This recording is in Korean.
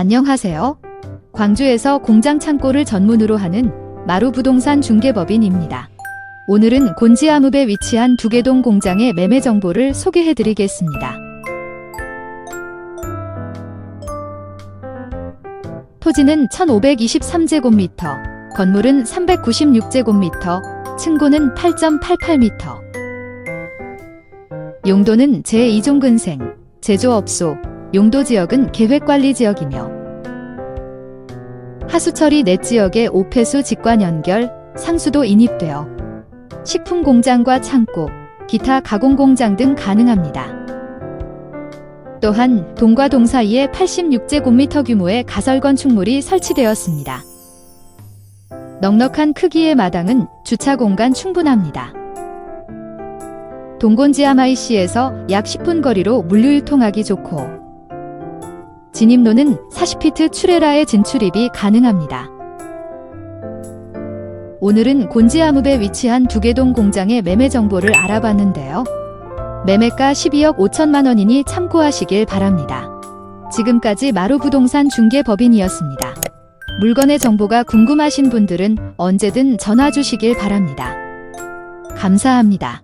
안녕하세요. 광주에서 공장 창고를 전문으로 하는 마루부동산 중개법인입니다. 오늘은 곤지암읍에 위치한 두개동 공장의 매매 정보를 소개해 드리겠습니다. 토지는 1523제곱미터, 건물은 396제곱미터, 층고는 8.88m. 용도는 제2종근생, 제조업소, 용도 지역은 계획관리 지역이며 하수처리 내 지역의 오폐수 직관 연결, 상수도 인입되어 식품 공장과 창고, 기타 가공 공장 등 가능합니다. 또한 동과 동 사이에 86제곱미터 규모의 가설 건축물이 설치되었습니다. 넉넉한 크기의 마당은 주차 공간 충분합니다. 동곤지아마이시에서 약 10분 거리로 물류유통하기 좋고 진입로는 40피트 출애라의 진출입이 가능합니다. 오늘은 곤지암읍에 위치한 두개동 공장의 매매 정보를 알아봤는데요. 매매가 12억 5천만 원이니 참고하시길 바랍니다. 지금까지 마루부동산 중개법인이었습니다. 물건의 정보가 궁금하신 분들은 언제든 전화 주시길 바랍니다. 감사합니다.